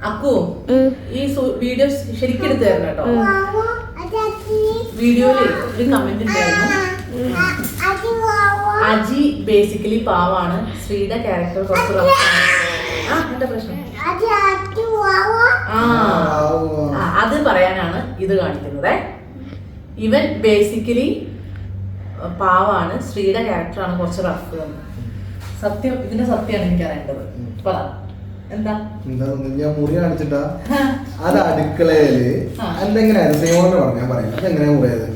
അക്കു. ഈ വീഡിയോ ശരിക്കും എടുത്തു തരണം കേട്ടോ വീഡിയോയിൽ ഒരു കമന്റ് ഉണ്ടായിരുന്നു. അജി ബേസിക്കലി പാവാണ്. ശ്രീയുടെ ക്യാരക്ടർ കുറച്ച് എന്താ പ്രശ്നം? ആ ആ, അത് പറയാനാണ് ഇത് കാണിക്കുന്നത്. ഇവൻ ബേസിക്കലി പാവാണ്. ശ്രീയുടെ ക്യാരക്ടറാണ് കുറച്ച് റഫ് സത്യം ഇതിന്റെ സത്യമാണ് എനിക്ക് അറിയേണ്ടത് പറ. എന്താ? എന്താ ഞാൻ മുറി കാണിച്ചിട്ടാ? അത് അടുക്കളയിൽ അരസയോണ്ട് പറഞ്ഞു ഞാൻ പറയാം അതെങ്ങനെയാ മുറിയത്?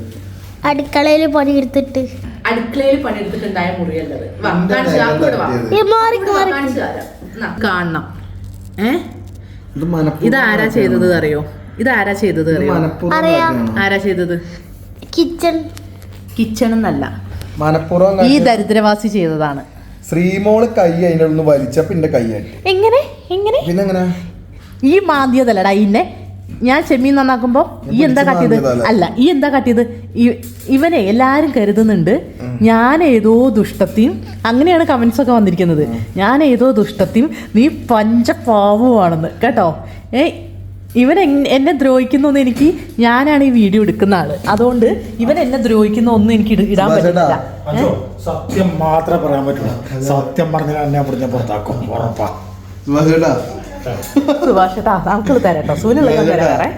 അടുക്കളയിൽ പണിയെടുത്തിട്ട്. അടുക്കളയിൽ പണിയെടുത്തിട്ടുണ്ടായ മുറിയല്ലത്. കാണണം. ഏ? ഇതാരാ ചെയ്തത് അറിയോ? ഇതാരാ ചെയ്തത് അറിയോ? ആരാ ചെയ്തത്? കിച്ചൺ. കിച്ചൺ എന്നല്ല. മനപ്പൂർവം ഈ ദരിദ്രവാസി ചെയ്തതാണ്. ശ്രീമോൾ കൈ അതിനൊന്ന് വലിച്ചപ്പിന്റെ കൈ എങ്ങനെ? എങ്ങനെ? പിന്നെങ്ങനെ? ഈ മാന്തിയതല്ലടാ ഇന്നെ. ഞാൻ ചെമ്മീൻ നന്നാക്കുമ്പോ ഈ എന്താ കട്ടിയത്? അല്ല? ഈ എന്താ കാട്ടിയത്? ഇവനെ എല്ലാരും കരുതുന്നുണ്ട്. ഞാൻ ഏതോ ദുഷ്ടത്തെയും അങ്ങനെയാണ് കമന്റ്സ് ഒക്കെ വന്നിരിക്കുന്നത്. ഞാൻ ഏതോ ദുഷ്ടത്തെയും നീ പഞ്ചപാവുമാണെന്ന് കേട്ടോ? ഏ ഇവൻ എന്നെ ദ്രോഹിക്കുന്ന ഒന്നും എനിക്ക് ഞാനാണ് ഈ വീഡിയോ എടുക്കുന്ന ആൾ. അതുകൊണ്ട് ഇവൻ എന്നെ ദ്രോഹിക്കുന്ന ഒന്നും എനിക്ക് ഇടാൻ പറ്റില്ല സത്യം മാത്രമേ പറയാൻ പറ്റുള്ളൂ സത്യം പറഞ്ഞാൽ എന്നെ പുറത്താക്കും. ഉറപ്പാ. സുഭാഷ് ചേട്ടാ സുഭാഷ് ഏട്ടാ നമുക്ക് തരാട്ടോ സൂര്യ തരാറേ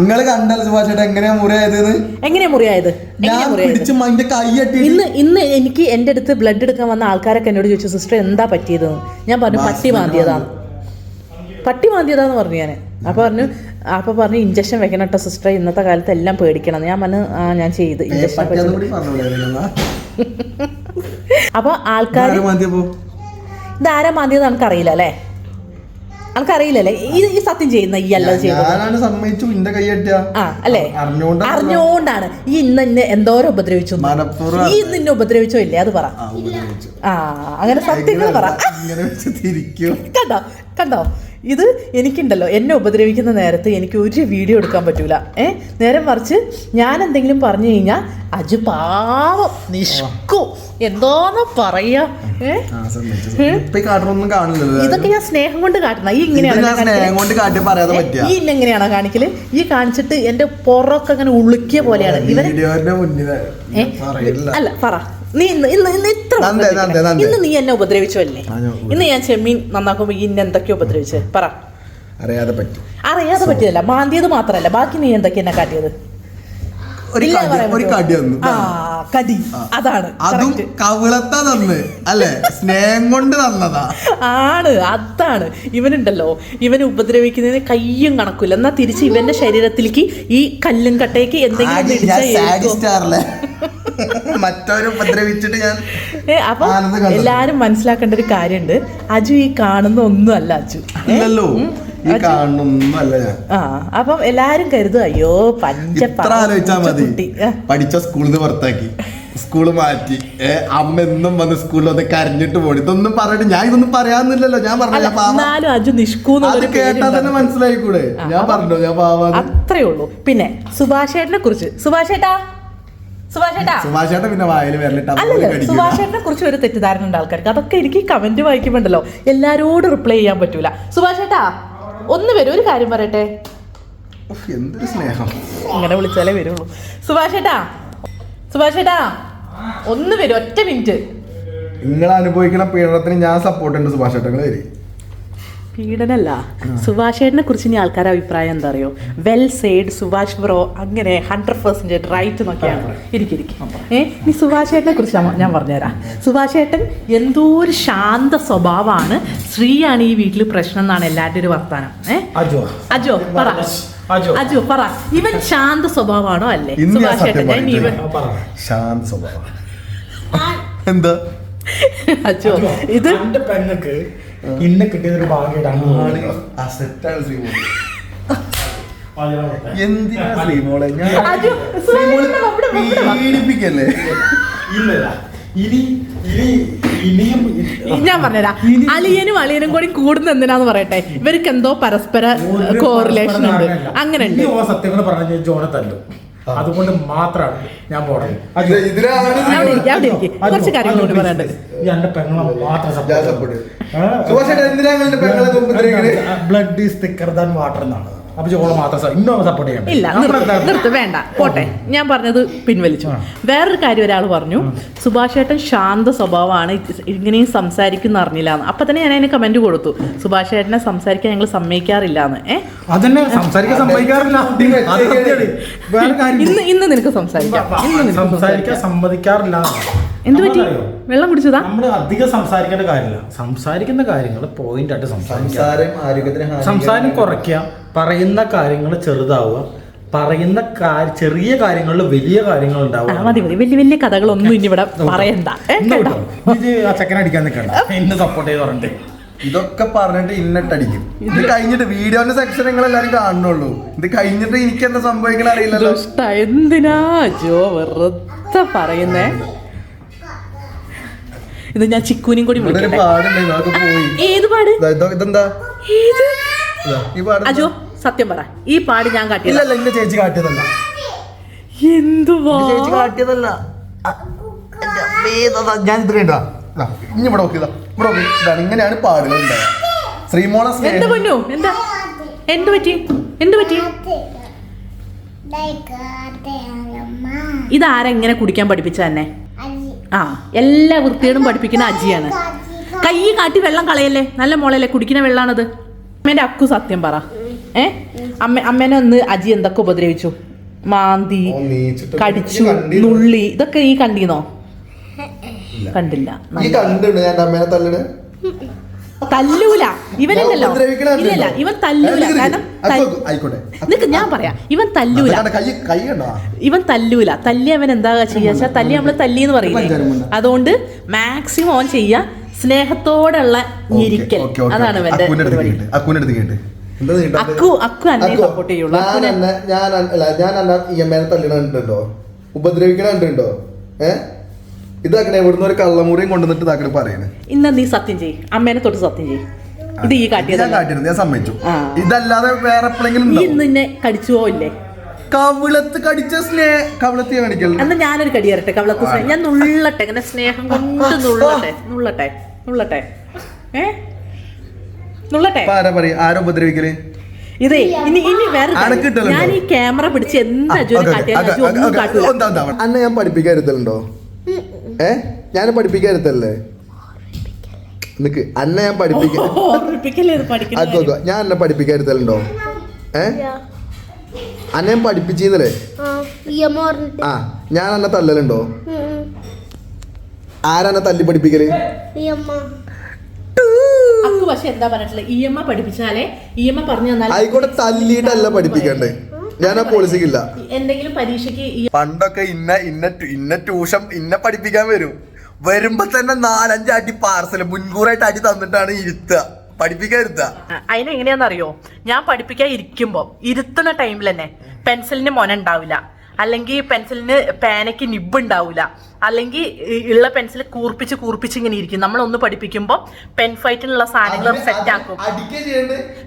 നിങ്ങൾ കണ്ടല്ലോ സുഭാഷ് ചേട്ടാ എങ്ങനെയാ മുറിയായത്? എങ്ങനെയാ മുറിയായത്? ഞാൻ പിടിച്ച് ഇന്ന് ഇന്ന് എനിക്ക് എന്റെ അടുത്ത് ബ്ലഡ് എടുക്കാൻ വന്ന ആൾക്കാരൊക്കെ എന്നോട് ചോദിച്ചു സിസ്റ്റർ എന്താ പറ്റിയത്? ഞാൻ പറഞ്ഞു പട്ടി മാന്തിയതാണ് പട്ടി മാന്തിയതാന്ന് പറഞ്ഞു ഞാൻ അപ്പൊ പറഞ്ഞു അപ്പൊ പറഞ്ഞു ഇഞ്ചക്ഷൻ വെക്കണം കേട്ടോ സിസ്റ്റർ ഇന്നത്തെ കാലത്ത് എല്ലാം പേടിക്കണം. ഞാൻ പറഞ്ഞു ആ ഞാൻ ചെയ്ത് ഇഞ്ചക്ഷൻ പറ്റാതെ വെച്ചത് കൂടി അപ്പൊ ആൾക്കാർ ഇതാരാ മാന്തിയത് നമുക്കറിയില്ല അല്ലേ? നമുക്കറിയില്ലല്ലേ ഇത് ഈ സത്യം ചെയ്യുന്ന ഈ അല്ല ചെയ്തത്. ഞാനാണ് സമ്മതിച്ചു ഇന്റെ കൈ ആ അല്ലേ? അറിഞ്ഞുകൊണ്ടാണ് അറിഞ്ഞോണ്ടാണ്. ഈ ഇന്ന് എന്നെ എന്തോരം ഉപദ്രവിച്ചു. ഈ ഇന്ന് ഉപദ്രവിച്ചോ ഇല്ലേ? അത് പറ. ആ, അങ്ങനെ സത്യങ്ങൾ പറ. കണ്ടോ? കണ്ടോ? ഇത് എനിക്കുണ്ടല്ലോ എന്നെ ഉപദ്രവിക്കുന്ന നേരത്തെ എനിക്ക് ഒരു വീഡിയോ എടുക്കാൻ പറ്റൂല. ഏ? നേരം മറിച്ച് ഞാൻ എന്തെങ്കിലും പറഞ്ഞു കഴിഞ്ഞാൽ അജു പാവം നിഷ്കു. എന്തോന്ന് പറയാ? ഇതൊക്കെ ഞാൻ സ്നേഹം കൊണ്ട് കാട്ടണം ഈ ഇങ്ങനെയാണ് ഈ ഇന്നെങ്ങനെയാണോ കാണിക്കൽ? ഈ കാണിച്ചിട്ട് എന്റെ പുറമൊക്കെ അങ്ങനെ ഉളുക്കിയ പോലെയാണ്. ഇവൻ അല്ല പറ. നീ ഇന്ന് ഇന്ന് ഇത്ര. ഇന്ന് നീ എന്നെ ഉപദ്രവിച്ചല്ലേ ഇന്ന് ഞാൻ ചെമ്മീൻ നന്നാക്കുമ്പോ ഇന്ന് എന്തൊക്കെയോ ഉപദ്രവിച്ചേ? പറ. അറിയാതെ പറ്റി. അറിയാതെ പറ്റിയതല്ല മാന്തിയത് മാത്രല്ല ബാക്കി നീ എന്തൊക്കെ എന്നെ കാട്ടിയത്? കടി അതാണ്. അതും. കവിളത്ത തന്ന് അല്ലെ? സ്നേഹം കൊണ്ട് തന്നതാ. ആണ് അതാണ്. ഇവനുണ്ടല്ലോ ഇവനെ ഉപദ്രവിക്കുന്നതിന് കയ്യും കണക്കില്ല. എന്നാ തിരിച്ച് ഇവന്റെ ശരീരത്തിലേക്ക് ഈ കല്ലും കട്ടയ്ക്ക് എന്തെങ്കിലും മറ്റവരെ ഉപദ്രവിച്ചിട്ട് ഞാൻ അപ്പൊ എല്ലാരും മനസ്സിലാക്കേണ്ട ഒരു കാര്യമുണ്ട്. അജു ഈ കാണുന്ന ഒന്നുമല്ല അജു. അല്ലല്ലോ അപ്പം എല്ലാരും കരുതും അയ്യോ പഞ്ച ആലോചിച്ചാ മതി. പഠിച്ച സ്കൂളിൽ നിന്ന് പുറത്താക്കി. സ്കൂൾ മാറ്റി. അമ്മ എന്നും വന്ന് സ്കൂളിൽ വന്ന് കരഞ്ഞിട്ട് പോണി. ഇതൊന്നും പറഞ്ഞിട്ട് ഞാൻ ഇതൊന്നും പറയാന്നില്ലല്ലോ ഞാൻ പറഞ്ഞു അജു നിഷ്കൂന്ന് കേട്ടാ തന്നെ മനസ്സിലായിക്കൂടെ. ഞാൻ പറഞ്ഞു ഞാൻ പാവാ അത്രേ ഉള്ളൂ. പിന്നെ സുഭാഷേട്ടനെ കുറിച്ച്. സുഭാഷേട്ടാ? സുഭാഷേട്ടാ. പിന്നെ വായിൽ സുഭാഷേട്ടനെ കുറിച്ച് ഒരു തെറ്റിദ്ധാരണ ഉണ്ട് ആൾക്കാർക്ക്. അതൊക്കെ എനിക്ക് കമന്റ് വായിക്കുമ്പോണ്ടല്ലോ എല്ലാരോടും റിപ്ലൈ ചെയ്യാൻ പറ്റൂല. സുഭാഷേട്ടാ ഒന്ന് വരും ഒരു കാര്യം പറയട്ടെ. എന്തൊരു സ്നേഹം. ഇങ്ങനെ വിളിച്ചാലേ വരുള്ളൂ. സുഭാഷേട്ടാ സുഭാഷേട്ടാ ഒന്ന് വരും ഒറ്റ മിനിറ്റ് നിങ്ങൾ അനുഭവിക്കുന്ന പീഡനത്തിന് ഞാൻ സപ്പോർട്ട് ഉണ്ട് സുഭാഷേട്ടങ്ങൾ വരി. പീഡനല്ല. സുഭാഷേട്ടനെ കുറിച്ച് ഇനി ആൾക്കാരുടെ അഭിപ്രായം എന്താ അറിയോ? വെൽ സെയ്ഡ് സുഭാഷ് ബ്രോ അങ്ങനെ ഹൺഡ്രഡ് പെർസെന്റേജ് റൈറ്റ് എന്നൊക്കെയാണ്. ഇരിക്കും ഏ? സുഭാഷ് സുഭാഷേട്ടനെ കുറിച്ച് ഞാൻ- പറഞ്ഞുതരാം പറഞ്ഞുതരാം. സുഭാഷേട്ടൻ എന്തോ ഒരു ശാന്ത സ്വഭാവമാണ്. സ്ത്രീയാണ് ഈ വീട്ടിൽ പ്രശ്നം എന്നാണ് എല്ലാവരുടെ ഒരു വർത്താനം. ഏ? അജോ. അജോ പറ. അജോ. പറ. ഇവൻ ശാന്ത സ്വഭാവമാണോ അല്ലേ? സുഭാഷ് ചേട്ടൻ ഇവൻ ശാന്ത സ്വഭാവം. എന്താ? അജോ. ഇത് പെങ്ങൾക്ക് ഇന്ന് കിട്ടിയത് ഒരു ഭാഗ്യമാണ് അസറ്റാണ്. എന്തിനാ ശ്രീമോളെ ഞാൻ ശ്രീമോൾ. പീഡിപ്പിക്കല്ലേ? ഇല്ലല്ല. ഇനി ഇനി ഞാൻ പറഞ്ഞുതരാം. അളിയനും അളിയനും കൂടി കൂടുന്ന എന്തിനാന്ന് പറയട്ടെ? ഇവർക്ക് എന്തോ പരസ്പര കോറിലേഷൻ ഉണ്ട്. അങ്ങനെ ഉണ്ട് സത്യങ്ങൾ പറഞ്ഞു ജോണ തല്ലും. അതുകൊണ്ട് മാത്രമാണ് ഞാൻ പോണത്. കുറച്ച് കാര്യങ്ങളോട്. ഈ എന്റെ പെങ്ങളെ മാത്രം blood is thicker than water എന്നാണ്. ഇല്ല നിർത്ത് വേണ്ട. പോട്ടെ. ഞാൻ പറഞ്ഞത് പിൻവലിച്ചു. വേറൊരു കാര്യം ഒരാൾ പറഞ്ഞു സുഭാഷ് ഏട്ടൻ ശാന്ത സ്വഭാവമാണ് ഇങ്ങനെയും സംസാരിക്കുന്ന അറിഞ്ഞില്ല എന്ന് അപ്പൊ തന്നെ ഞാൻ അതിന് കമന്റ് കൊടുത്തു. സുഭാഷ് ഏട്ടനെ സംസാരിക്കാൻ ഞങ്ങൾ സമ്മതിക്കാറില്ല. എന്ന് ഇന്ന് ഇന്ന് നിനക്ക് സംസാരിക്കാം. ഇന്ന് നിനക്ക് സമ്മതിക്കാറില്ല. എന്ത് പറ്റി? വെള്ളം കുടിച്ചതാ? നമ്മൾ അധികം സംസാരിക്കേണ്ട കാര്യമില്ല. സംസാരിക്കുന്ന കാര്യങ്ങൾ പോയിന്റ് ആയിട്ട് സംസാരിക്കാം. സംസാരം കുറയ്ക്കുക പറയുന്ന കാര്യങ്ങൾ ചെറുതാവുക. പറയുന്ന ചെറിയ കാര്യങ്ങളിൽ വലിയ കാര്യങ്ങൾ ഉണ്ടാവും മതി മതി. വലിയ വലിയ കഥകളൊന്നും ഇനി ഇവിടെ പറയണ്ട. ഇത് ആ ചെക്കൻ അടിക്കാൻ നിൽക്കണ്ട. സപ്പോർട്ട് ചെയ്ത് പറഞ്ഞിട്ട്. ഇതൊക്കെ പറഞ്ഞിട്ട് ഇന്നിട്ടടിക്കും. ഇത് കഴിഞ്ഞിട്ട് വീഡിയോന്റെ സെക്ഷൻ നിങ്ങൾ എല്ലാരും കാണുന്നുള്ളൂ. ഇത് കഴിഞ്ഞിട്ട് എനിക്ക് എന്താ സംഭവിക്കണ അറിയില്ലല്ലോ എന്തിനാ? ജോ വെറുതെ പറയുന്നേ. ഇത് ഞാൻ ചിക്കൂനും കൂടി പാടുണ്ട്. ഏത് പാട്? ഇതാ, ഇതെന്താ? ഏത്? ഈ പാട് അജോ സത്യം പറ. ഈ പാട് ഞാൻ കാട്ടിയല്ല ഇല്ലല്ല എന്റെ ചേച്ചി കാട്ടിയതല്ല. എന്തുവാ? എന്റെ ചേച്ചി കാട്ടിയതല്ല. ആ, എന്റെ അമ്മേ, ഇതാ, ഇതാ, ഞാൻ ഇത് കണ്ടാ? ഇനി ഇവിടെ നോക്കിയതാ ഇവിടെ നോക്കി. ഇതാണ് ഇങ്ങനെയാണ് പാടുകൾ ഉണ്ടാവുക ശ്രീമോള എന്താ സ്നേഹം പൊന്നു? എന്താ? എന്ത് പറ്റി? എന്ത് പറ്റി? ഇതാരാ ഇങ്ങനെ കുടിക്കാൻ പഠിപ്പിച്ച തന്നെ ആ എല്ലാ വൃത്തിയോടും പഠിപ്പിക്കുന്ന അജിയാണ്. കൈ കാട്ടി വെള്ളം കളയല്ലേ? നല്ല മോളല്ലേ കുടിക്കുന്ന വെള്ളാണത്. അമ്മേന്റെ അക്കു സത്യം പറ. ഏ? അമ്മ അമ്മേനെ ഒന്ന് അജി എന്തൊക്കെ ഉപദ്രവിച്ചു? മാന്തി കടിച്ചു നുള്ളി ഇതൊക്കെ നീ കണ്ടീന്നോ? കണ്ടില്ല. ഈ തല്ലൂല. ഇവനല്ലോ ഇല്ലല്ല ഇവൻ തല്ലൂല. കാരണം നിക്ക്. ഞാൻ പറയാം. ഇവൻ തല്ലൂല. ഇവൻ തല്ലൂല. തല്ലി അവൻ എന്താ ചെയ്യാ തല്ലി നമ്മൾ തല്ലി എന്ന് പറയുന്നത് അതുകൊണ്ട് മാക്സിമം അവൻ ചെയ്യാ സ്നേഹത്തോടുള്ള ഞെരിക്കൽ. അതാണ് അടുത്ത് പരിപാടി. അക്കു അക്കു അന്നെ സപ്പോർട്ട് ചെയ്യുള്ളൂ. ഞാൻ ഞാൻ അല്ല ഞാൻ അന്ന ഇ എം എനെ തല്ലിണ കണ്ടിട്ടുണ്ടോ? ഉപദ്രവിക്കണ കണ്ടിട്ടുണ്ടോ? ഏ? ഇതാക്കണേ ഇവിടുന്ന് ഒരു കള്ളമുറിയും കൊണ്ടുവന്നിട്ട് ഇതാക്കണേ പറയണേ. ഇന്ന നീ സത്യം ചെയ് അമ്മേനെ തൊട്ട് സത്യം ചെയ് ഇത് ഈ കാട്ടിയതല്ല. ഞാൻ സമ്മതിച്ചു. ഇതല്ലാതെ വേറെ എപ്പോഴെങ്കിലും നീ ഇന്ന് നിന്നെ കടിച്ചു പോവില്ലേ കവിളത്ത് കടിച്ച സ്നേഹ കവിളത്ത് എന്നാ ഞാനൊരു കടി തരട്ടെ കവളത്ത് സ്നേഹം ഞാൻ നുള്ളട്ടെ ഇങ്ങനെ സ്നേഹം കൊണ്ട് നുള്ളട്ടെ നുള്ളട്ടെ നുള്ളട്ടെ. ഏ? നുള്ളട്ടെ? ആരാ പറയാ? ആരോ ഉപദ്രവിക്കൽ? ഇതേ ഇനി ഇനി വേറെ? ഞാൻ ഈ ക്യാമറ പിടിച്ച് എന്താ ഒന്നും അന്നെ ഞാൻ പഠിപ്പിക്കാരുത്തലുണ്ടോ ഏ? ഞാൻ പഠിപ്പിക്കാരുത്തല്ലേ നിക്ക് അന്നെ ഞാൻ പഠിപ്പിക്ക ഞാൻ എന്നെ പഠിപ്പിക്കാരുത്തലുണ്ടോ ഏ? അന്നെ ഞാൻ പഠിപ്പിച്ചേ പറഞ്ഞിട്ട്. ആ ഞാൻ അന്നെ തല്ലലുണ്ടോ? ഉം, ഉം. തല്ലി പഠിപ്പിക്കൽ? അമ്മ. അക്കു പക്ഷെ എന്താ പറഞ്ഞിട്ടുള്ളത്? ഇ എം എ പഠിപ്പിച്ചാലേ ഇ എം എ പറഞ്ഞു തന്നാൽ ആയിക്കോട്ടെ തല്ലിയിട്ടല്ല പഠിപ്പിക്കണ്ടേ? ഞാൻ ആ പോളിസിക്കില്ല എന്തെങ്കിലും പരീക്ഷയ്ക്ക് പണ്ടൊക്കെ ഇന്ന ഇന്ന ഇന്ന ട്യൂഷൻ ഇന്ന പഠിപ്പിക്കാൻ വരും. വരുമ്പോ തന്നെ നാലഞ്ച് അടി പാർസൽ മുൻകൂറായിട്ട് അടി തന്നിട്ടാണ് ഇരുത്തുക. പഠിപ്പിക്കാൻ ഇരുത്തുക അതിന് എങ്ങനെയാണെന്നറിയോ ഞാൻ പഠിപ്പിക്കാൻ ഇരിക്കുമ്പോ ഇരുത്തുന്ന ടൈമിൽ തന്നെ പെൻസിലിന് മൊന ഉണ്ടാവില്ല. അല്ലെങ്കിൽ പെൻസിലിന് പേനയ്ക്ക് നിബ് ഉണ്ടാവില്ല. അല്ലെങ്കിൽ ഉള്ള പെൻസിൽ കൂർപ്പിച്ച് കൂർപ്പിച്ച് ഇങ്ങനെ ഇരിക്കും. നമ്മൾ ഒന്ന് പഠിപ്പിക്കുമ്പോൾ പെൻ ഫൈറ്റിനുള്ള സാധനങ്ങൾ സെറ്റ് ആക്കും.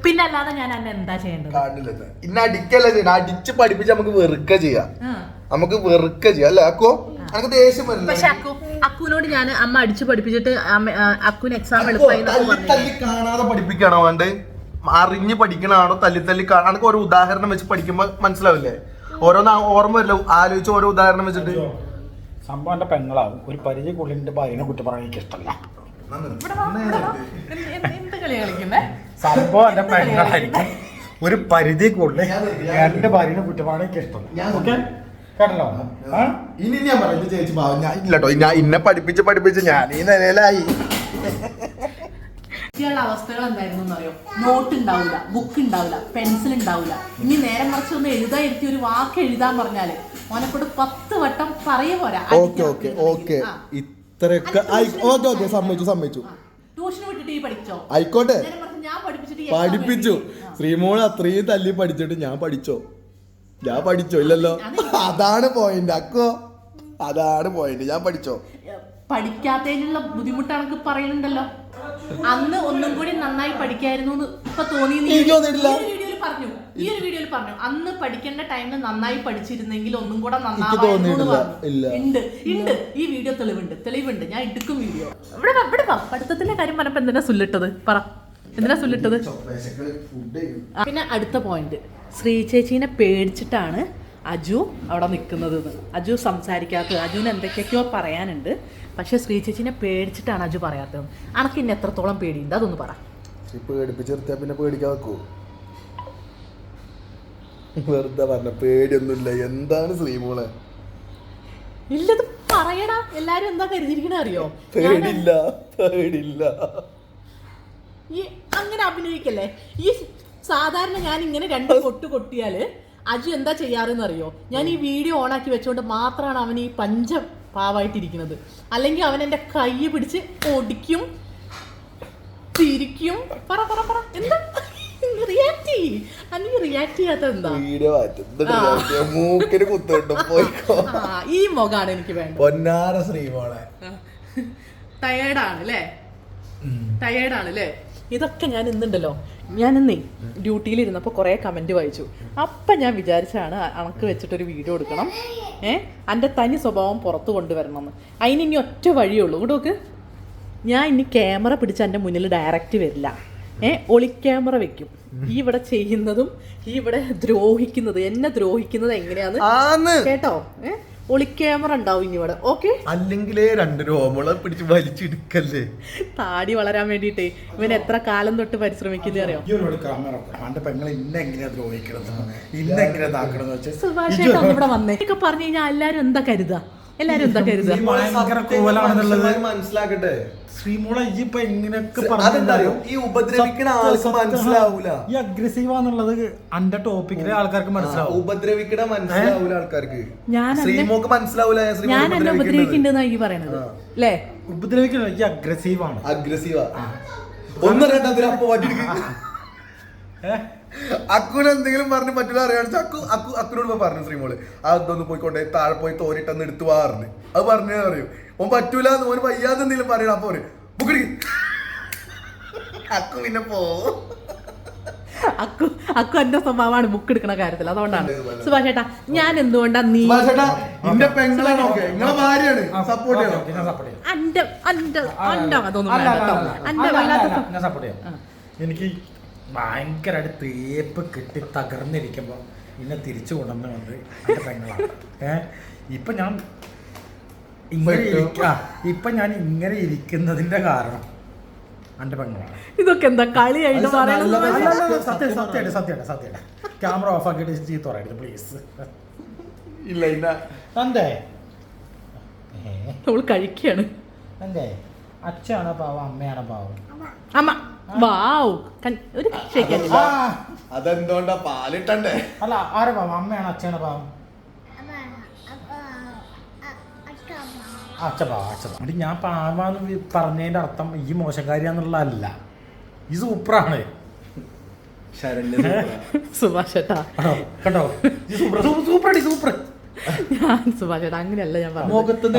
പിന്നെ അല്ലാതെ ഞാൻ അന്നെ എന്താ ചെയ്യേണ്ടത്? കാണില്ല ഇന്ന അടിക്കല്ല ചെയ്യണം അടിച്ച് പഠിപ്പിച്ച് നമുക്ക് വെറുക്ക ചെയ്യാം. നമുക്ക് വെറുക്ക ചെയ്യാം. അല്ലേ അക്കോ? ദേഷ്യം വരില്ല. പക്ഷെ അക്കു അക്കുവിനോട് ഞാൻ അമ്മ അടിച്ചു പഠിപ്പിച്ചിട്ട് അക്കുവിന് എക്സാം എളുപ്പമായി കാണാതെ പഠിപ്പിക്കണോ വേണ്ട? അറിഞ്ഞ് പഠിക്കണാണോ തല്ലി തല്ലി കാണാൻ ഒരു ഓരോ ഉദാഹരണം വെച്ച് പഠിക്കുമ്പോ മനസ്സിലാവില്ലേ? ഓരോന്ന് ഓർമ്മ വരില്ല? ആലോചിച്ച് ഓരോ ഉദാഹരണം വെച്ചിട്ട്. സംഭവം എന്റെ പെങ്ങളാവും. ഒരു പരിചയ കൂടുതലിന്റെ ഭാര്യനെ കുറ്റം പറയാൻ എനിക്ക് ഇഷ്ടമല്ല. എന്ത് കളി കളിക്കുന്നേ? സംഭവം എന്റെ പെങ്ങളായിരിക്കും. ഒരു പരിധി കൂടുതൽ എന്റെ ഭാര്യനെ കുറ്റം പറയാൻ എനിക്ക് ഇഷ്ടമല്ല. ഓക്കെ? കേട്ടല്ലോ? ആ? ഇനി ഞാൻ പറയുന്നത് ചേച്ചി ഞാൻ ഇല്ലട്ടോ ഞാൻ ഇന്നെ പഠിപ്പിച്ച് പഠിപ്പിച്ച് ഞാൻ ഈ നിലയിലായി. കുട്ടികളുടെ അവസ്ഥകൾ എന്തായിരുന്നു എന്നറിയോ? നോട്ട് ഉണ്ടാവില്ല ബുക്ക് ഉണ്ടാവില്ല പെൻസിൽ ഉണ്ടാവില്ല ഇനി നേരെ മറിച്ച് ഒന്ന് എഴുതാൻ ഇരുത്തി ഒരു വാക്ക് എഴുതാൻ പറഞ്ഞാൽ ഓനെക്കൊണ്ട് പത്ത് വട്ടം പറയ പോരാ. ഓക്കെ ഓക്കെ ഓക്കെ ഇത്രയൊക്കെ സമ്മതിച്ചു സമ്മതിച്ചു. ട്യൂഷൻ വിട്ടിട്ട് ഈ പഠിച്ചോ? ആയിക്കോട്ടെ. ഞാൻ പഠിപ്പിച്ചിട്ട് പഠിപ്പിച്ചു. ശ്രീമോൾ അത്രയും തല്ലി പഠിച്ചിട്ട് ഞാൻ പഠിച്ചോ? ഞാൻ പഠിച്ചോ ഇല്ലല്ലോ? അതാണ് പോയിന്റ് അക്കോ അതാണ് പോയിന്റ് ഞാൻ പഠിച്ചോ? പഠിക്കാത്തതിനുള്ള ബുദ്ധിമുട്ടാണ് പറയുന്നുണ്ടല്ലോ അന്ന് ഒന്നും കൂടി നന്നായി പഠിക്കായിരുന്നു എന്ന് ഇപ്പൊ തോന്നി നീ എനിക്ക് തോന്നിയിട്ടില്ല. ഈ ഒരു വീഡിയോയിൽ പറഞ്ഞു. ഈ ഒരു വീഡിയോയിൽ പറഞ്ഞു. അന്ന് പഠിക്കേണ്ട ടൈമിൽ നന്നായി പഠിച്ചിരുന്നെങ്കിൽ ഒന്നും കൂടെ. നന്നാവായിരുന്നു എന്ന്. ഇല്ല. ഉണ്ട്. ഉണ്ട്. ഈ വീഡിയോ തെളിവുണ്ട്. തെളിവുണ്ട്. ഞാൻ എടുക്കും വീഡിയോ. ഇവിടെ വാ, ഇവിടെ വാ. പഠിത്തത്തിന്റെ കാര്യം പറഞ്ഞപ്പോ എന്തിനാ സുല്ലിട്ടത്? പറ. എന്തിനാ സുല്ലിട്ടത്? ആ, പിന്നെ അടുത്ത പോയിന്റ് ശ്രീ ചേച്ചീനെ പേടിച്ചിട്ടാണ് അജു അവിടെ നിൽക്കുന്നത് അജു സംസാരിക്കാത്തത്. അജുവിന് എന്തൊക്കെയൊക്കെയോ പറയാനുണ്ട്. പക്ഷെ ശ്രീ ചേച്ചിനെ പേടിച്ചിട്ടാണ് അജു പറയാത്തത്. അനക്ക് ഇന്നെ എത്രത്തോളം പേടിയുണ്ട്? അതൊന്ന് പറ. പേടിപ്പിച്ച് നിർത്തിയാ പിന്നെ പേടിക്കാൻ വെക്കൂ? വെറുതെ പറഞ്ഞ പേടിയൊന്നുമില്ല. എന്താണ് ശ്രീമോളെ ഇല്ലത് പറയടാ. എല്ലാരും എന്താ കരുതിയിരിക്കണ അറിയോ? പേടില്ല പേടില്ല ഈ അങ്ങനെ അഭിനയിക്കല്ലേ? ഈ സാധാരണ ഞാൻ ഇങ്ങനെ രണ്ട് കൊട്ട് കൊട്ടിയാൽ അജു എന്താ ചെയ്യാറെന്ന് അറിയോ ഞാൻ ഈ വീഡിയോ ഓണാക്കി വെച്ചുകൊണ്ട് മാത്രമാണ് അവൻ ഈ പഞ്ച പാവായിട്ടിരിക്കുന്നത്. അല്ലെങ്കിൽ അവൻ എന്റെ കൈ പിടിച്ച് ഒടിക്കും തിരിക്കും പറ പറ പറ. എന്താ? റിയാക്ട് ചെയ്യ്. അനി റിയാക്ട് ചെയ്യാത്ത എന്താ? വീഡിയോ മാറ്റും. മൂക്കിന് കുത്തിട്ടും പോയിക്കോ ആ ഈ മുഖാണ് എനിക്ക് വേണ്ടത്. പൊന്നാര ശ്രീമോളെ ടയേർഡാണ് അല്ലേ? ടയേർഡാണ് അല്ലേ? ഇതൊക്കെ ഞാൻ ഇന്നുണ്ടല്ലോ. ഞാൻ ഡ്യൂട്ടിയിലിരുന്നപ്പോൾ കുറേ കമന്റ് വായിച്ചു. അപ്പം ഞാൻ വിചാരിച്ചാണ് അണക്ക് വെച്ചിട്ടൊരു വീഡിയോ എടുക്കണം. ഏ? എന്റെ തനി സ്വഭാവം പുറത്ത് കൊണ്ടുവരണം എന്ന് അതിന് ഇനി ഒറ്റ വഴിയേ ഉള്ളൂ ഇങ്ങോട്ട് നോക്ക്. ഞാൻ ഇനി ക്യാമറ പിടിച്ച് എന്റെ മുന്നിൽ ഡയറക്റ്റ് വരില്ല. ഏ? ഒളിക്യാമറ വെക്കും. ഈ ഇവിടെ ചെയ്യുന്നതും ഈ ഇവിടെ ദ്രോഹിക്കുന്നത് എന്നെ ദ്രോഹിക്കുന്നത് എങ്ങനെയാന്ന് കേട്ടോ? ഏ? ഒളി ക്യാമറ ഉണ്ടാവും ഇനി ഇവിടെ ഓക്കെ അല്ലെങ്കിലേ രണ്ട് രോമളെ പിടിച്ച് വലിച്ചെടുക്കല്ലേ? താടി വളരാൻ വേണ്ടിട്ടേ ഇവൻ എത്ര കാലം തൊട്ട് പരിശ്രമിക്കുന്നത് അറിയാം? ഈ ഒരു ക്യാമറ പെങ്ങളെ സുഭാഷ് ഇവിടെ വന്നേ. ഒക്കെ പറഞ്ഞു കഴിഞ്ഞാൽ എല്ലാരും എന്താ കരുതാ? എല്ലാരും എന്താ കരുതാ? മനസ്സിലാക്കട്ടെ. ശ്രീമോളെ ഈ ഇപ്പൊ എങ്ങനെയൊക്കെ അറിയോ? ഈ ഉപദ്രവിക്കണ ആൾക്ക് മനസ്സിലാവൂല. ഈ അഗ്രസീവ് ആന്നുള്ളത് അന്റെ ടോപ്പിക്കിലെ ആൾക്കാർക്ക് മനസ്സിലാവും. ഉപദ്രവിക്കണ മനസ്സിലാവൂല ആൾക്കാർക്ക്. ഞാൻ ശ്രീമോക്ക് മനസ്സിലാവൂല ഞാൻ എന്നെ. ഉപദ്രവിക്കുന്നുണ്ടെന്നാ ഈ പറയണത്. അല്ലേ ഉപദ്രവിക്കണ ഈ അഗ്രസീവ് ആണ്. അഗ്രസീവാ ഒന്ന് രണ്ടാം. ഏഹ് അക്കുന് എന്തെങ്കിലും പറഞ്ഞ് മറ്റുള്ള അറിയാന്ന് അക്കു അക്കു അക്കുനോട് പോയി പറഞ്ഞു ശ്രീമോൾ. അതൊന്ന് പോയിക്കോട്ടെ പോയിക്കൊണ്ടേ താഴെ പോയി തോരിട്ടെന്ന് എടുത്തു പറഞ്ഞു. അത് പറഞ്ഞേ അറിയൂ ഓൻ പറ്റൂല ഓന് വയ്യാതെ എന്തെങ്കിലും പറയണം. അപ്പൊ പറയും ബുക്കടി അക്കു പിന്നെ പോ. അക്കു അക്കു എന്റെ സ്വഭാവമാണ് ബുക്ക് എടുക്കണ കാര്യത്തിൽ. അതുകൊണ്ടാണ്. സുഭാഷ് ഏട്ടാ ഞാൻ എന്തുകൊണ്ടാ നീ എനിക്ക് ഭയങ്കരമായിട്ട് തേപ്പ് കെട്ടി തകർന്നിരിക്കുമ്പോൾ എന്നെ തിരിച്ചു കൊണ്ടുവന്ന് വന്ന് പെങ്ങളാണ്. ഏഹ് ഇപ്പൊ ഞാൻ ഇങ്ങനെ. ഇരിക്ക. ഇപ്പൊ ഞാൻ ഇങ്ങനെ ഇരിക്കുന്നതിന്റെ കാരണം. എന്റെ പെങ്ങളാണ്. ഇതൊക്കെ എന്താ കളിയായിട്ട് സത്യം സത്യമായിട്ട് സത്യമായിട്ട് സത്യമായിട്ട് ക്യാമറ ഓഫ് ആക്കിയിട്ട് ചീത്ത പറയരുത് പ്ലീസ് ഇല്ല ഇല്ല. എന്തേ നമ്മൾ കഴിക്കാണ്. എന്തേ അച്ഛനാണോ പാവം അമ്മയാണോ പാവം? അമ്മ. വാവ്. ഒരു അതെന്തുകൊണ്ടാ പാലിട്ടണ്ടേ? അല്ല ആരെ പാവം അമ്മയാണോ അച്ഛനാണോ പാവം? അച്ചപ്പാ എന്നിട്ട് ഞാൻ പാവാന്ന് പറഞ്ഞതിന്റെ അർത്ഥം ഈ മോശക്കാരിയാന്നുള്ളതല്ല. ഈ സൂപ്പറാണ്. കേട്ടോ ഈ സൂപ്പർ സൂപ്പർ സൂപ്പർ ഞാൻ അങ്ങനെയല്ല ഞാൻ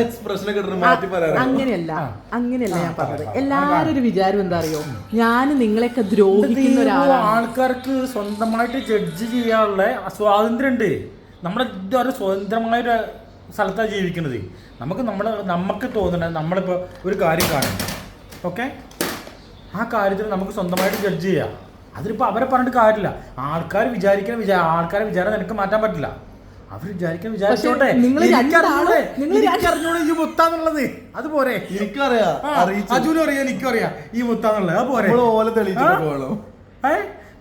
എക്സ്പ്രഷൻ മാറ്റി അങ്ങനെയല്ല അങ്ങനെയല്ല ഞാൻ പറഞ്ഞത്. എല്ലാരും ഒരു വിചാരം എന്താ അറിയോ? ഞാൻ നിങ്ങളെയൊക്കെ ദ്രോഹിക്കുന്ന ഒരാളാണ്. ആൾക്കാർക്ക് സ്വന്തമായിട്ട് ജഡ്ജ് ചെയ്യാനുള്ള സ്വാതന്ത്ര്യം ഉണ്ട് നമ്മുടെ സ്വതന്ത്രമായ ഒരു സ്ഥലത്താണ് ജീവിക്കുന്നത് നമുക്ക് നമ്മൾ നമുക്ക് തോന്നുന്നത് നമ്മളിപ്പോൾ ഒരു കാര്യം കാണും ഓക്കെ ആ കാര്യത്തിൽ നമുക്ക് സ്വന്തമായിട്ട് ജഡ്ജ് ചെയ്യാം. അതിലിപ്പോൾ അവരെ പറഞ്ഞിട്ട് കാര്യമില്ല. ആൾക്കാർ വിചാരിക്കുന്ന വിചാ ആൾക്കാരെ വിചാരം നിനക്ക് മാറ്റാൻ പറ്റില്ല. അവർ വിചാരിക്കാൻ വിചാരിച്ചോട്ടെ എനിക്കറിഞ്ഞൂടെ ഈ മുത്താന്നുള്ളത്. അതുപോരെ എനിക്കറിയാ. അജുനും അറിയാം എനിക്കും അറിയാം. ഈ മുത്താന്നുള്ളത്. അത് പോരെ. നമ്മൾ ഓല തെളിയിച്ചോളൂ ആ?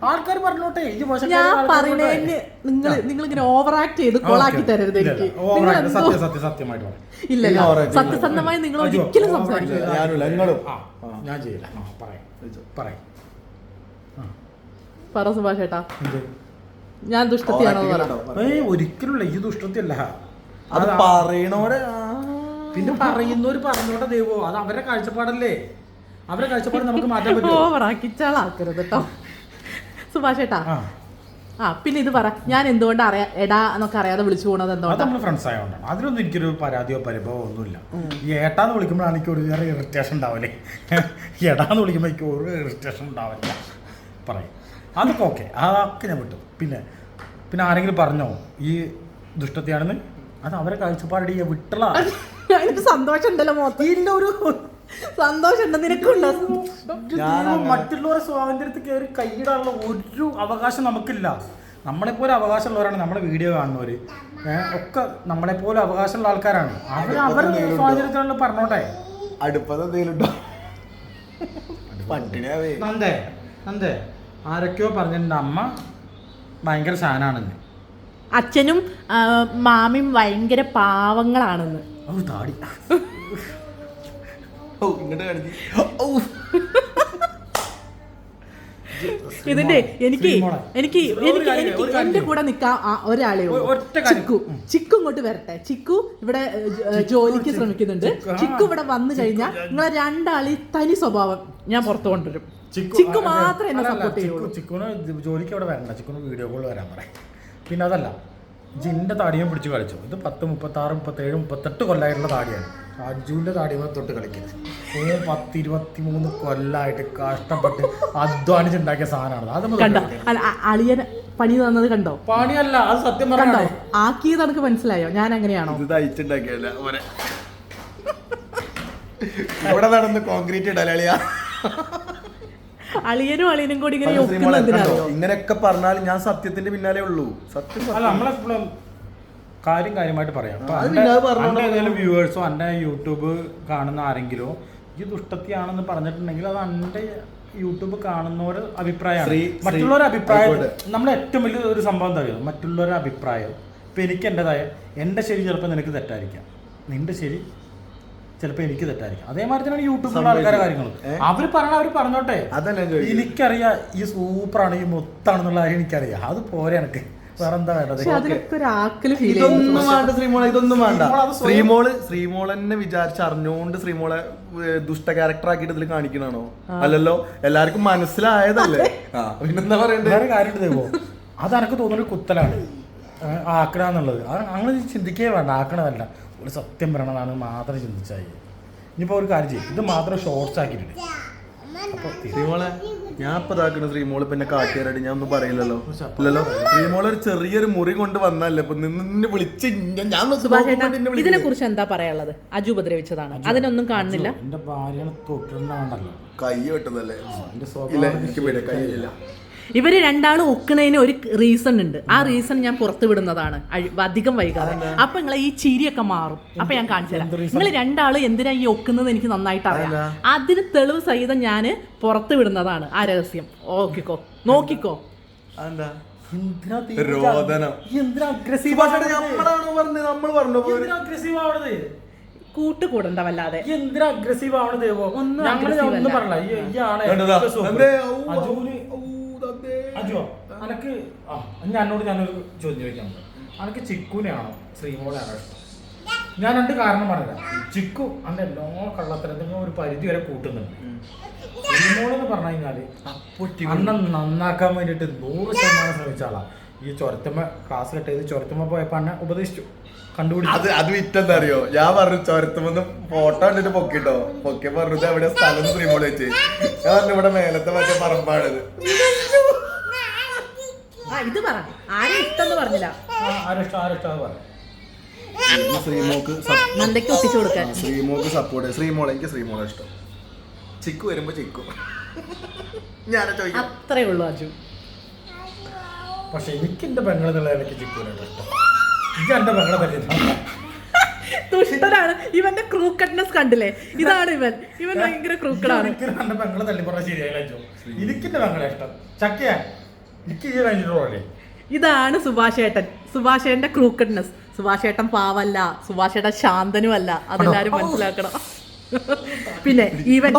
ആൾക്കാർ പറഞ്ഞോട്ടെ മോശക്കാരി ഞാൻ പറയണേന് നിങ്ങൾ നിങ്ങൾ ഇങ്ങനെ ഓവർ ആക്ട് ചെയ്ത്. കൊളാക്കി തരരുത് എനിക്ക്. ഇല്ലല്ല സത്യസന്ധമായി നിങ്ങൾ ഒരിക്കലും സംസാരിക്കില്ല. ആക്ട് ഞാനില്ല ഞാൻ ചെയ്യില്ല. ആ, പറയാം. പറയാം. പറ സുഭാഷ് ഏട്ടാ. എന്ത്? ഞാൻ ദുഷ്ടത്തിയാണോ ഒരിക്കലുമില്ല ഈ ദുഷ്ടത്തിയല്ല. അത് അത് പറയണോരെ പിന്നെ പറയുന്നവര് പറഞ്ഞോട്ടെ ദൈവോ അത് അവരുടെ കാഴ്ചപ്പാടല്ലേ? അവരുടെ കാഴ്ചപ്പാട് നമുക്ക് മാറ്റാൻ പറ്റും ഓവർ ആക്കിച്ചാളാക്കരുത് കേട്ടോ സുഭാഷ് ഏട്ടാ ആ പിന്നെ ഇത് പറ. ഞാൻ എന്തുകൊണ്ട് അറിയാ എടാ എന്നൊക്കെ അറിയാതെ വിളിച്ചു പോണത് അത് എന്തുകൊണ്ടാ? നമ്മൾ ഫ്രണ്ട്സ് ആയതുകൊണ്ടാണ് അതിലൊന്നും എനിക്കൊരു പരാതിയോ പരിഭവമോ ഒന്നുമില്ല. ഈ ഏട്ടാന്ന് വിളിക്കുമ്പോഴാണ് എനിക്ക് ഒരു വേറെ ഇറിറ്റേഷൻ ഉണ്ടാവില്ലേ എടാന്ന് വിളിക്കുമ്പോൾ എനിക്ക് ഒരു ഇറിറ്റേഷൻ ഉണ്ടാവില്ല പറയും. അതൊക്കെ ഓക്കെ അതൊക്കെ ഞാൻ വിട്ടു. പിന്നെ പിന്നെ ആരെങ്കിലും പറഞ്ഞോ? ഈ ദുഷ്ടത്തെയാണെന്ന്? അത് അവരെ കാഴ്ചപ്പാടി വിട്ടുള്ള അതിന് സന്തോഷം ഉണ്ടല്ലോ മൊത്തം. ഇല്ല ഒരു സന്തോഷം നിനക്കുണ്ടോ? ദൈവം മറ്റുള്ളവരുടെ സ്വാതന്ത്ര്യത്തിൽ കയറി കൈയിടാനുള്ള ഒരു അവകാശം നമുക്കില്ല. നമ്മളെപ്പോലെ അവകാശമുള്ളവരാണ് നമ്മുടെ വീഡിയോ കാണുന്നവര്. ഒക്കെ നമ്മളെപ്പോലെ അവകാശമുള്ള ആൾക്കാരാണ്. അവർ അവരുടെ സ്വാതന്ത്ര്യത്തിനുള്ള പറഞ്ഞോട്ടെ. അടുപ്പത് എന്തെങ്കിലും നന്ദേ നന്ദേ ആരൊക്കെയോ പറഞ്ഞിട്ടുണ്ട് അമ്മ. ഭയങ്കര സാധനമാണെന്ന് അച്ഛനും മാമിയും ഭയങ്കര പാവങ്ങളാണെന്ന്. താടി. ഇങ്ങോട്ട് കാണിച്ച് ഇതിന്റെ എനിക്ക് എനിക്ക് എനിക്ക് എനിക്ക് എന്റെ കൂടെ നിൽക്കാൻ ഒരാളെ ചിക്കു. ചിക്കു ഇങ്ങോട്ട് വരട്ടെ. ചിക്കു ഇവിടെ ജോലിക്ക് ശ്രമിക്കുന്നുണ്ട്. ചിക്കു, ഇവിടെ വന്നു കഴിഞ്ഞാൽ നിങ്ങളെ രണ്ടാളി തനി സ്വഭാവം ഞാൻ പുറത്തു കൊണ്ടുവരും. ചിക്കു മാത്രമേ എന്നെ സപ്പോർട്ട് ചിക്കു- ചെയ്യുള്ളൂ. ചിക്കുന് ജോലിക്ക് അവിടെ വരണ്ട. ചിക്കുന് വീഡിയോ കോൾ വരാൻ പറയാം. പിന്നെ അതല്ല ജിന്റെ താടിയും പിടിച്ച് കളിച്ചു. ഇത് പത്ത് മുപ്പത്താറ് മുപ്പത്തേഴ് മുപ്പത്തെട്ട് കൊല്ലമായിട്ടുള്ള താടിയാണ്. അജുവിന്റെ താടിയുമ തൊട്ട് കളിക്കുന്നത്. ഏ പത്ത് ഇരുപത്തി മൂന്ന് കൊല്ലമായിട്ട് കഷ്ടപ്പെട്ട് അധ്വാനിച്ചുണ്ടാക്കിയ സാധനമാണ്. അത് അളിയൻ പണി തന്നത് കണ്ടോ? പണിയല്ല അത് സത്യം കണ്ടോ? പറഞ്ഞോ ആക്കിയത് എനിക്ക് മനസ്സിലായോ? ഞാൻ അങ്ങനെയാണോ? ഇവിടെ നടന്ന് കോൺക്രീറ്റ് ഇടലളിയാ. അളിയനും അളിയനും കൂടി ഇങ്ങനെ ഇങ്ങനെയൊക്കെ പറഞ്ഞാൽ ഞാൻ സത്യത്തിന്റെ പിന്നാലെ ഉള്ളൂ. സത്യം അല്ല നമ്മളെപ്പോഴും കാര്യം കാര്യമായിട്ട് പറയാം. ഏതെങ്കിലും വ്യൂവേഴ്സോ എന്റെ യൂട്യൂബ് കാണുന്ന ആരെങ്കിലും ഈ ദുഷ്ടത്തിയാണെന്ന് പറഞ്ഞിട്ടുണ്ടെങ്കിൽ അത് എന്റെ യൂട്യൂബ് കാണുന്നവരുടെ അഭിപ്രായമാണ്. മറ്റുള്ളവരുടെ അഭിപ്രായം. നമ്മുടെ ഏറ്റവും വലിയ ഒരു സംഭവം എന്താ മറ്റുള്ളവരുടെ അഭിപ്രായം. ഇപ്പം എനിക്ക് എന്റെതായ എന്റെ ശരി ചിലപ്പോൾ നിനക്ക് തെറ്റായിരിക്കാം. നിന്റെ ശരി ചിലപ്പോൾ എനിക്ക് തെറ്റായിരിക്കും. അതേമാതിരി തന്നെയാണ് യൂട്യൂബിലുള്ള ആൾക്കാരെ കാര്യങ്ങൾ? അവർ പറഞ്ഞ അവർ പറഞ്ഞോട്ടെ. എനിക്കറിയാം ഈ സൂപ്പറാണ് ഈ മൊത്താണെന്നുള്ള കാര്യം എനിക്കറിയാം. അത് പോരെ എനിക്ക്. ഇതൊന്നും വേണ്ട ശ്രീമോളെ ഇതൊന്നും വേണ്ട. ശ്രീമോൾ ശ്രീമോൾ തന്നെ വിചാരിച്ച് അറിഞ്ഞുകൊണ്ട് ശ്രീമോളെ ദുഷ്ട ക്യാരക്ടർ ആക്കിയിട്ട് ഇതിൽ കാണിക്കണാണോ? അല്ലല്ലോ എല്ലാവർക്കും മനസ്സിലായതല്ലേ? പിന്നെന്താ പറയണ്ടേ? അത് എനിക്ക് തോന്നുന്നൊരു കുത്തലാണ്. ആക്കണന്നുള്ളത്. ആക്കണ എന്നുള്ളത് അത് അങ്ങനെ ചിന്തിക്കേ വേണ്ട ആക്കണതല്ല. ഒരു സത്യം പറയണതാണ് മാത്രം ചിന്തിച്ചായി. ഇനിയിപ്പോൾ ഒരു കാര്യം ചെയ്യും. ഇത് മാത്രം ഷോർട്സ് ആക്കിയിട്ടുണ്ട് ശ്രീമോളെ ഞാൻ ഇപ്പൊ ഇതാക്കണ ശ്രീമോൾ പിന്നെ കാട്ടിയാരായിട്ട് ഞാൻ ഒന്നും പറയില്ലല്ലോ. ഇല്ലല്ലോ? ശ്രീമോൾ ഒരു ചെറിയൊരു മുറി കൊണ്ട് വന്നല്ലേ ഇപ്പൊ നിന്ന് വിളിച്ച് ഞാൻ ഇതിനെ കുറിച്ച് എന്താ പറയാനുള്ളത്? അജു ഉപദ്രവിച്ചതാണ്. അതിനൊന്നും കാണുന്നില്ല. എന്റെ ഭാര്യനെ തൊട്ടുണ്ടാവണ്ടല്ലോ. കൈ വെട്ടുന്നല്ലേ ഇല്ല എനിക്ക് കൈയില്ല ഇവർ രണ്ടാളും ഒക്കണതിന് ഒരു റീസൺ ഉണ്ട്. ആ റീസൺ ഞാൻ പുറത്തു വിടുന്നതാണ്. അധികം വൈകാതെ. അപ്പൊ നിങ്ങളെ ഈ ചിരിയൊക്കെ മാറും. അപ്പൊ ഞാൻ കാണിച്ചു തരാം. നിങ്ങൾ രണ്ടാളും എന്തിനാ ഈ ഒക്കുന്നത് എനിക്ക് നന്നായിട്ട് അറിയാം. അതിന് തെളിവ് സഹിതം ഞാൻ പുറത്തു വിടുന്നതാണ് ആ രഹസ്യം. ഓക്കിക്കോ. നോക്കിക്കോ. കൂട്ടുകൂടണ്ട വല്ലാതെ എന്തിനാ അഗ്രസീവ് ആവണത്? ദേവോ ഒന്നും aggressive ഒന്നും അല്ല. പറഞ്ഞില്ല. ഈ- ഇയാണ് അജുവോ അനക്ക് ആ എന്നോട് ഞാനൊരു ചോദ്യം ചോദിക്കാം. അനക്ക് ചിക്കുനെയാണോ ശ്രീമോളെയാണോ ഇഷ്ടം? ഞാൻ രണ്ട് കാരണം പറയാം ചിക്കു അന്റെ എല്ലാ കള്ളത്തരത്തിനും ഒരു പരിധി വരെ കൂട്ടുന്നുണ്ട്. ശ്രീമോൾ എന്ന് പറഞ്ഞു കഴിഞ്ഞാൽ അണ്ണൻ നന്നാക്കാൻ വേണ്ടിട്ട് നൂറ് ശതമാനം ശ്രമിച്ച ആളാ. ഈ ചൊരത്തമ്മ ക്ലാസ് കട്ട് ചെയ്ത് ചൊരത്തമ്മ പോയപ്പോ അണ്ണ ഉപദേശിച്ചു. കണ്ടുപിടിച്ചു. അത് അത് വിറ്റെന്താ അറിയോ ഞാൻ പറഞ്ഞു ചൊരത്തുമെന്ന് ഫോട്ടോ കണ്ടിട്ട് പൊക്കിട്ടോ? പൊക്കി പറഞ്ഞത് എവിടെ സ്ഥലം ശ്രീമോൾ വെച്ച്. ഞാൻ പറഞ്ഞു ഇവിടെ മേലത്തെ മറ്റേ പറമ്പാണിത്. ആ ഇത് പറഞ്ഞു ആരും ഇഷ്ടം പറഞ്ഞില്ല ശ്രീമോക്ക് സ- നന്ദയ്ക്ക് ഒത്തിച്ചു കൊടുക്കാൻ. ശ്രീമോക്ക് സപ്പോർട്ട് ശ്രീമോളെ എനിക്ക് ശ്രീമോളെ ഇഷ്ടം. ചിക്കു വരുമ്പോ ചിക്കു. ഞാനോ ചോദിക്കാം. അത്രേ ഉള്ളൂ അജു പക്ഷെ എനിക്ക് എന്റെ പെങ്ങളെന്നുള്ള എനിക്ക് ചിക്കുനുണ്ട് ഇഷ്ടം. എനിക്ക് എന്റെ പെങ്ങളെ തന്നെ ദുഷ്ടനാണ്. ഇവന്റെ ക്രൂക്കട്നെസ് കണ്ടില്ലേ? ഇതാണ് ഇവൻ. ഇവൻ ഭയങ്കര ക്രൂക്കടാണ് എനിക്ക് എന്റെ പെങ്ങളെ തല്ലി പറഞ്ഞ ശരിയായില്ല ജോ എനിക്കെന്റെ പെങ്ങളെ ഇഷ്ടം. ചക്കയാ എനിക്ക് ഈ കഴിഞ്ഞിട്ടുള്ളേ ഇതാണ് സുഭാഷേട്ടൻ. സുഭാഷേട്ടന്റെ ക്രൂക്കട്നെസ് സുഭാഷേട്ടൻ പാവല്ല. സുഭാഷേട്ടൻ ശാന്തനും അല്ല അതെല്ലാരും മനസ്സിലാക്കണം. പിന്നെ ഇവൻ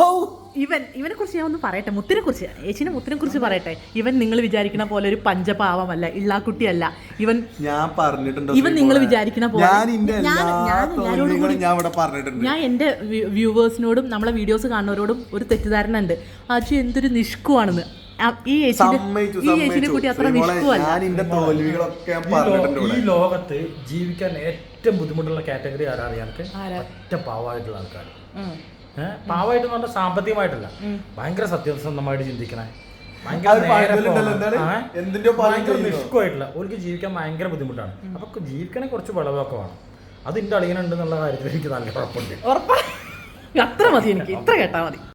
ഇവൻ ഇവനെ കുറിച്ച് ഞാൻ ഒന്ന് പറയട്ടെ. മുത്തിനെ കുറിച്ച് ഏച്ചിനെ മുത്തിനെ കുറിച്ച് പറയട്ടെ. ഇവൻ നിങ്ങൾ വിചാരിക്കുന്ന പോലെ ഒരു പഞ്ചപാവമല്ല ഇള്ളാക്കുട്ടിയല്ല. ഇവൻ ഞാൻ പറഞ്ഞിട്ടുണ്ട് ഇവൻ നിങ്ങൾ വിചാരിക്കുന്ന പോലെ ഞാൻ എന്റെ ഞാൻ- ഞാൻ- ഞാനോട് ഞാൻ ഇവിടെ പറഞ്ഞിട്ടുണ്ട്. ഞാൻ എന്റെ വ്യൂവേഴ്സിനോടും നമ്മളെ വീഡിയോസ് കാണുന്നവരോടും ഒരു തെറ്റിദ്ധാരണ ഉണ്ട് അജു എന്തൊരു നിഷ്കുവാണെന്ന്. ഈ കുട്ടി അത്ര നിഷ്കുവല്ല. ഈ പറഞ്ഞിട്ടുണ്ട് ഈ ഇവിടെ. ലോകത്ത് ജീവിക്കാൻ ഏറ്റവും ബുദ്ധിമുട്ടുള്ള കാറ്റഗറി ആരാ? അറിയാനൊക്കെ? ഒറ്റ പാവമായിട്ടുള്ള ആൾക്കാർ പാവമായിട്ട് എന്ന് പറഞ്ഞാൽ സാമ്പത്തികമായിട്ടല്ല. ഭയങ്കര സത്യസന്ധമായിട്ട് ചിന്തിക്കണേ. ഭയങ്കര ചെയ്യുന്നു. ഓർക്ക് ജീവിക്കാൻ ഭയങ്കര ബുദ്ധിമുട്ടാണ്. അപ്പൊ ജീവിക്കണേ കുറച്ച് വിളവൊക്കെ വേണം. അത് എന്റെ അളിയനുണ്ട് എന്നുള്ള കാര്യത്തിൽ എനിക്ക് നല്ല കുഴപ്പമുണ്ട് ഉറപ്പാ? അത്ര മതി എനിക്ക്. ഇത്ര കേട്ടാ മതി.